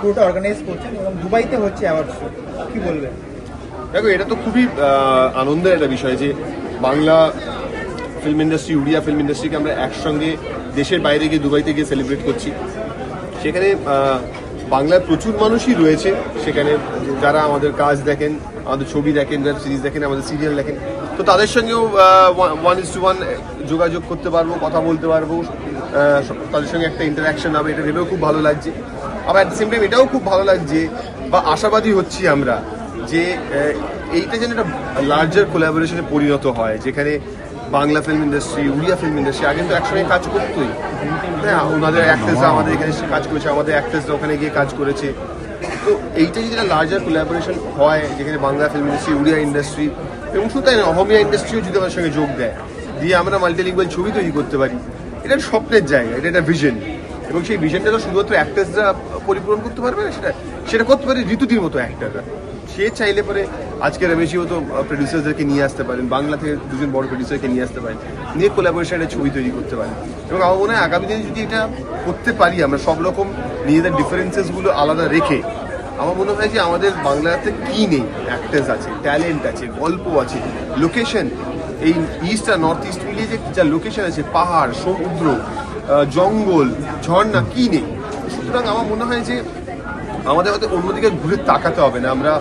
পুরোটা অর্গানাইজ দুবাইতে হচ্ছে অ্যাওয়ার্ড বলবেন? দেখো, এটা তো খুবই আনন্দের একটা বিষয় যে Bangla film industry Odia film ইন্ডাস্ট্রিকে আমরা একসঙ্গে দেশের বাইরে গিয়ে দুবাইতে গিয়ে সেলিব্রেট করছি। সেখানে বাংলার প্রচুর মানুষই রয়েছে। সেখানে যারা আমাদের কাজ দেখেন, আমাদের ছবি দেখেন ওয়েব সিরিজ দেখেন, আমাদের সিরিয়াল দেখেন, তো তাদের সঙ্গেও ওয়ান ইস টু ওয়ান যোগাযোগ করতে পারব, কথা বলতে পারব। তাদের সঙ্গে একটা ইন্টারাকশন হবে এটা ভেবেও খুব ভালো লাগছে। আবার অ্যাট দ্য সেম টাইম এটাও খুব ভালো লাগছে বা আশাবাদী হচ্ছি আমরা যে এইটা যেন একটা লার্জার কোলাবোরেশনে পরিণত হয় যেখানে Bangla film industry Odia film industry আগে তো একসঙ্গে কাজ করতোই। হ্যাঁ ওনাদের অ্যাক্টার্সরা আমাদের এখানে এসে কাজ করেছে আমাদের অ্যাক্টার্সরা ওখানে গিয়ে কাজ করেছে। তো এইটা যদি একটা লার্জার কোলাবোরেশন হয় যেখানে Bangla film industry Odia industry এবং শুধু তাই না অহমিয়া ইন্ডাস্ট্রিও যদি আমাদের সঙ্গে যোগ দেয় দিয়ে আমরা মাল্টিলিঙ্গুয়াল ছবি তৈরি করতে পারি এটা স্বপ্নের জায়গা, এটা একটা ভিশন এবং সেই ভিশনটা তো শুধুমাত্র অ্যাক্টার্সরা পরিপূরণ করতে পারবে না, সেটা সেটা করতে পারে ঋতুদির মতো অ্যাক্টাররা সে চাইলে পরে আজকে রমেশিও তো প্রডিউসারদেরকে নিয়ে আসতে পারেন, বাংলা থেকে দুজন বড় প্রডিউসারকে নিয়ে আসতে পারেন, নিয়ে কোলাবোরেশন ছবি তৈরি করতে পারেন। এবং আমার মনে হয় আগামী দিনে যদি এটা করতে পারি, আমরা সব রকম নিজেদের ডিফারেন্সেসগুলো আলাদা রেখে, আমার মনে হয় যে আমাদের বাংলাতে কি নেই? অ্যাক্টার্স আছে ট্যালেন্ট আছে, গল্প আছে লোকেশন এই ইস্ট আর নর্থ ইস্ট মিলিয়ে যে যা লোকেশন আছে পাহাড় সমুদ্র জঙ্গল ঝর্ণা কি নেই? সুতরাং আমার মনে হয় যে আমাদের হয়তো অন্যদিকে ঘুরে তাকাতে হবে না আমরা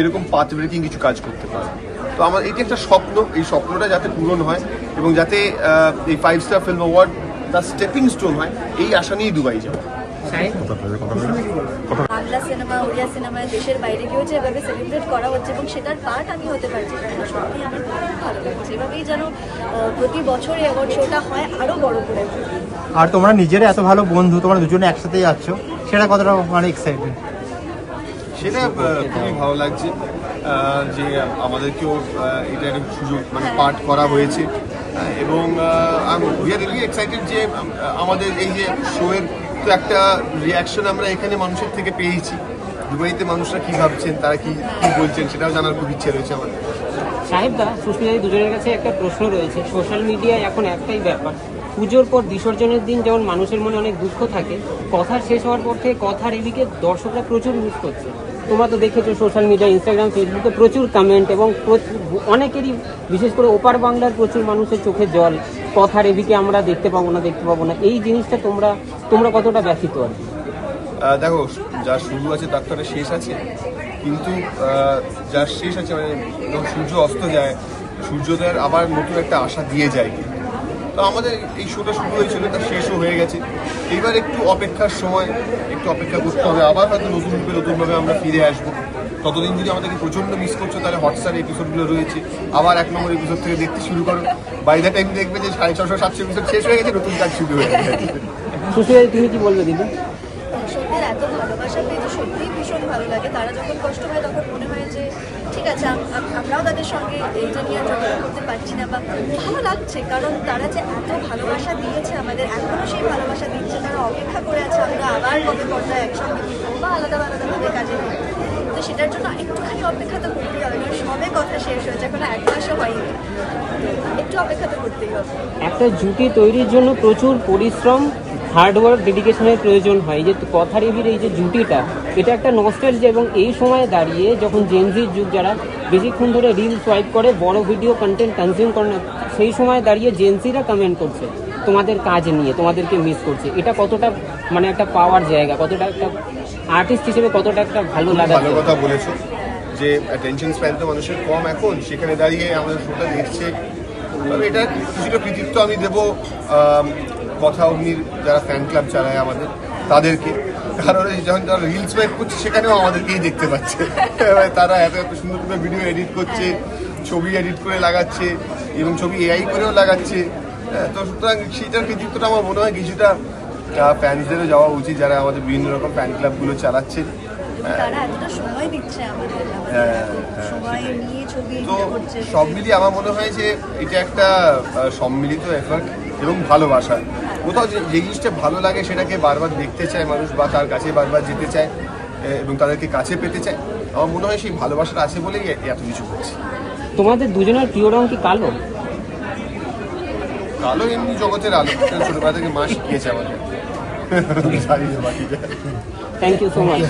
এরকম পাথ ব্রেকিং কিছু কাজ করতে পারি তো আমার এটি একটা স্বপ্ন এই স্বপ্নটা যাতে পূরণ হয় এবং যাতে এই ফাইভ স্টার ফিল্ম অ্যাওয়ার্ড তার স্টেপিং স্টোন হয় এই আশা নিয়েই দুবাই যাওয়া বাংলা সিনেমা উড়িয়া সিনেমায় দেশের বাইরে গিয়েও যে এভাবে সেলিব্রেট করা হচ্ছে এবং সেটার পার্ট আমি হতে পারছি সত্যি আমার লাগছে এভাবেই যেন প্রতি বছর অ্যাওয়ার্ড শোটা হয় আরও বড় করে। আর তোমরা নিজেরা এত ভালো বন্ধু তোমরা দুজনে একসাথে যাচ্ছ সেটা কতটা মানে এক্সাইটেড সেটা খুবই ভালো লাগছে যে আমাদেরকেও এটা একটা সুযোগ মানে পাঠ করা হয়েছে। এবং উই আর রিলি এক্সাইটেড যে আমাদের এই যে শোয়ের তো একটা রিয়াকশন আমরা এখানে মানুষের থেকে পেয়েছি। দুবাইতে মানুষরা কি ভাবছেন তারা কি কি বলছেন সেটাও জানার খুব ইচ্ছে রয়েছে আমাদের সাহেবদা সুস্মিতাদি দুজনের কাছে একটা প্রশ্ন রয়েছে। সোশ্যাল মিডিয়ায় এখন একটাই ব্যাপার। পুজোর পর বিসর্জনের দিন যেমন মানুষের মনে অনেক দুঃখ থাকে কথার শেষ হওয়ার পর থেকে কথার এদিকে দর্শকরা প্রচুর মিস করছে। তোমরা তো দেখেছ সোশ্যাল মিডিয়া ইনস্টাগ্রাম ফেসবুকে প্রচুর কমেন্ট এবং অনেকেরই বিশেষ করে ওপার বাংলার প্রচুর মানুষের চোখে জল। কথার এদিকে আমরা দেখতে পাবো না, দেখতে পাবো না। এই জিনিসটা তোমরা তোমরা কতটা ব্যথিত আর দেখো, যা শুরু আছে তার তো শেষ আছে। কিন্তু যার শেষ আছে মানে সূর্য অস্ত যায়, সূর্যোদয়ের আবার নতুন একটা আশা দিয়ে যায়। তো আমাদের এই শোটা শুরু হয়েছিল, তা শেষও হয়ে গেছে। এইবার একটু অপেক্ষার সময়, একটু অপেক্ষা করতে হবে। আবার হয়তো নতুন রূপে, নতুনভাবে আমরা ফিরে আসব। ততদিন যদি আমাদেরকে প্রচণ্ড মিস করছ, তাহলে হটস্টার এপিসোডগুলো রয়েছে। আবার এক নম্বর এপিসোড থেকে দেখতে শুরু করো। বাই দ্য টাইম দেখবে যে সাড়ে ছশো সাতশো এপিসোড শেষ হয়ে গেছে, নতুন কাজ শুরু হয়ে গেছে। তুমি কি বলবে দিদি দর্শকদের এত ভালোবাসা পেয়ে যে সত্যিই ভীষণ ভালো লাগে। তারা যখন কষ্ট পায় তখন মনে হয় যে, ঠিক আছে, আম- আম- আমরাও তাদের সঙ্গে এইটা নিয়ে ঝগড়া করতে পারছি না বা ভালো লাগছে। কারণ তারা যে এত ভালোবাসা দিয়েছে আমাদের এখনও সেই ভালোবাসা দিচ্ছে। তারা অপেক্ষা করে আছে, আমরা আবার কবে পর্দায় একসঙ্গে বা আলাদা আলাদাভাবে কাজে তো সেটার জন্য একটুখানি অপেক্ষা তো করতেই হবে, কারণ সবে কথা শেষ হয়েছে, এখন এক মাসও হয়নি। একটু অপেক্ষা তো করতেই হবে। একটা জুটি তৈরির জন্য প্রচুর পরিশ্রম হার্ডওয়ার্ক ডেডিকেশনের প্রয়োজন হয়। যে কথা রেভির এই যে জুটিটা এটা একটা নস্টেলজি এবং এই সময়ে দাঁড়িয়ে যখন জেনজির যুগ যারা বেশিক্ষণ ধরে রিল সোয়াইপ করে বড় ভিডিও কন্টেন্ট কনজিউম করে না সেই সময় দাঁড়িয়ে জেনজিরা কমেন্ট করছে তোমাদের কাজ নিয়ে তোমাদেরকে মিস করছে। এটা কতটা মানে একটা পাওয়ার জায়গা কতটা একটা আর্টিস্ট হিসেবে কতটা একটা ভালো লাগা ভালো কথা বলেছ যে অ্যাটেনশন স্প্যান তো মানুষের কম এখন সেখানে দাঁড়িয়ে আমাদের শোটা দেখছে। তবে এটা কিছুটা কৃতিত্ব আমি দেবো কথা অগ্নির যারা ফ্যান ক্লাব চালায় আমাদের তাদেরকে। কারণ যখন তারা রিলস ওয়াইপ করছে সেখানেও আমাদেরকেই দেখতে পাচ্ছে। তারা এত এত সুন্দর সুন্দর ভিডিও এডিট করছে ছবি এডিট করে লাগাচ্ছে এবং ছবি এআই করেও লাগাচ্ছে। তো সুতরাং সেইটার কৃতিত্বটা আমার মনে হয় কিছুটা ফ্যান্সদেরও যাওয়া উচিত যারা আমাদের বিভিন্ন রকম ফ্যান ক্লাবগুলো চালাচ্ছে। হ্যাঁ, হ্যাঁ, তো সব মিলিয়ে আমার মনে হয় যে এটা একটা সম্মিলিত এফার্ট এবং ভালোবাসা। কোথাও যে যে জিনিসটা ভালো লাগে সেটাকে বারবার দেখতে চায় মানুষ বা তার কাছে বারবার যেতে চায় এবং তাদেরকে কাছে পেতে চায়। আমার মনে হয় সেই ভালোবাসাটা আছে বলেই এত কিছু হচ্ছে। তোমাদের দুজনের প্রিয় রং কি কালো? কালো এমনি জগতের আলো। ছোটবেলা থেকে মা শিখিয়েছে আমাদের থ্যাংক ইউ সো মাচ